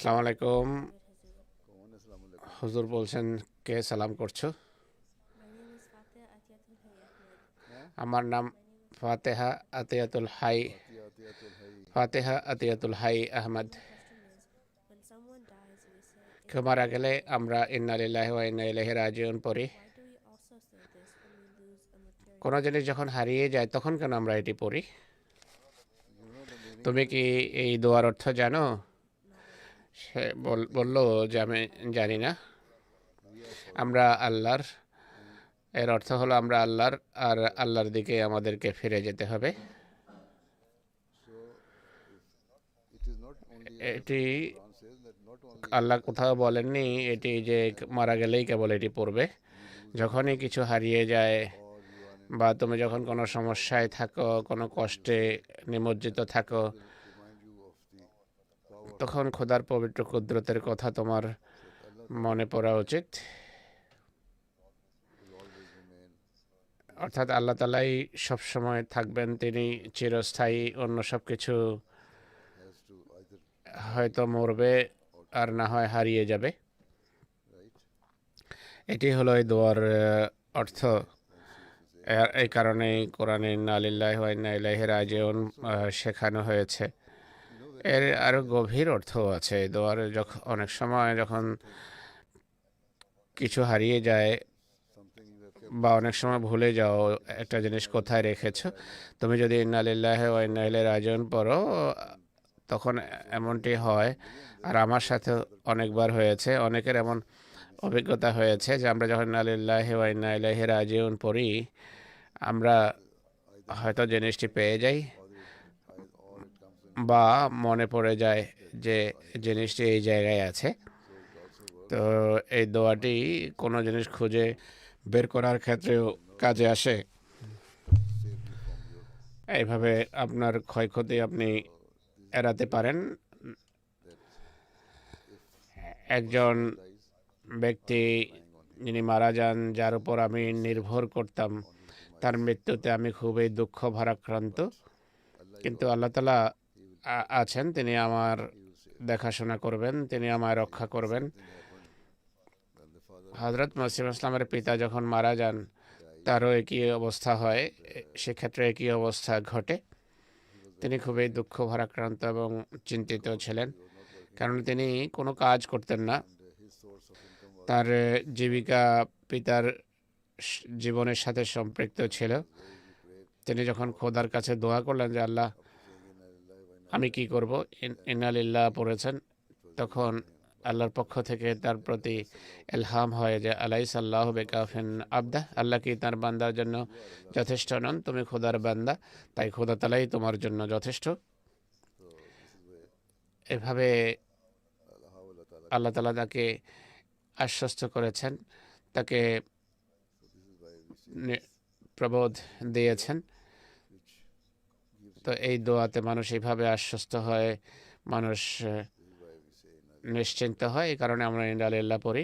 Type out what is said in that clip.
সালাম আলাইকুম। হুজুর বলছেন, কে সালাম করছ? আমার নাম ফাতেহা আতিয়াতুল হাই। ফাতেহা আতিয়াতুল হাই আহমদ। কেউ মারা গেলে আমরা ইন্নালিল্লাহ ওয়া পড়ি? কোনো জিনিস যখন হারিয়ে যায়, তখন কেন আমরা এটি পড়ি? তুমি কি এই দোয়ার অর্থ জানো? সে বলল যে আমি জানি না। আমরা আল্লাহর, এর অর্থ হলো আমরা আল্লাহর, আর আল্লাহর দিকে আমাদেরকে ফিরে যেতে হবে। এটি আল্লাহ কোথাও বলেননি, এটি যে মারা গেলেই কেবল এটি পড়বে। যখনই কিছু হারিয়ে যায় বা তুমি যখন কোনো সমস্যায় থাকো, কোনো কষ্টে নিমজ্জিত থাকো তখন খোদার পবিত্র কুদরতের কথা তোমার মনে পড়া উচিত। অর্থাৎ আল্লাহ তালাই সবসময় থাকবেন, তিনি চিরস্থায়ী, অন্য সব কিছু হয়তো মরবে আর না হয় হারিয়ে যাবে। এটি হলো এই দোয়ার অর্থ। এই কারণেই কোরআনে আলিল্লাহ ইলাইহি রাজিউন শেখানো হয়েছে। এর আরও গভীর অর্থ আছে। দোয়ার যখন অনেক সময় যখন কিছু হারিয়ে যায় বা অনেক সময় ভুলে যাও, একটা জিনিস কোথায় রেখেছো, তুমি যদি ইন্নালিল্লাহ ইন্নাইলে রাজন পড়ো, তখন এমনটি হয়, আর আমার সাথে অনেকবার হয়েছে, অনেকের এমন অভিজ্ঞতা হয়েছে যে আমরা যখন ইন্নালিল্লাহ ইন্নাইলাহি রাজিউন পড়ি, আমরা হয়তো জিনিসটি পেয়ে যাই বা মনে পড়ে যায় যে জিনিসটি এই জায়গায় আছে। তো এই দোয়াটি কোনো জিনিস খুঁজে বের করার ক্ষেত্রেও কাজে আসে। এইভাবে আপনার ক্ষয়ক্ষতি আপনি এড়াতে পারেন। একজন ব্যক্তি যিনি মারা যান, যার উপর আমি নির্ভর করতাম, তার মৃত্যুতে আমি খুবই দুঃখ ভারাক্রান্ত। কিন্তু আল্লাহ তালা আছেন, তিনি আমার দেখাশোনা করবেন, তিনি আমায় রক্ষা করবেন। হজরত মসিম ইসলামের পিতা যখন মারা যান, তারও একই অবস্থা হয়, সেক্ষেত্রে একই অবস্থা ঘটে। তিনি খুবই দুঃখ ভারাক্রান্ত এবং চিন্তিত ছিলেন, কারণ তিনি কোনো কাজ করতেন না। তার জীবিকা পিতার জীবনের সাথে সম্পৃক্ত ছিল। তিনি যখন খোদার কাছে দোয়া করলেন যে, আল্লাহ আমি কি করব? ইন- ইন্নালিল্লাহ পড়েছেন। তখন আল্লাহর পক্ষ থেকে তার প্রতি এলহাম হয় যে আলাই সাল্লাহ বেকাফেন আবদা, আল্লাহ কি তার বান্দার জন্য যথেষ্ট নন? তুমি খোদার বান্দা, তাই খোদা তালাই তোমার জন্য যথেষ্ট। এভাবে আল্লাহ তালা তাকে আশ্বস্ত করেছেন, তাকে প্রবোধ দিয়েছেন। তো এই দোয়াতে মানুষ এইভাবে আশ্বস্ত হয়, মানুষ নিশ্চিন্ত হয়। এই কারণে আমরা ইন্ডালিল্লাহ পড়ি।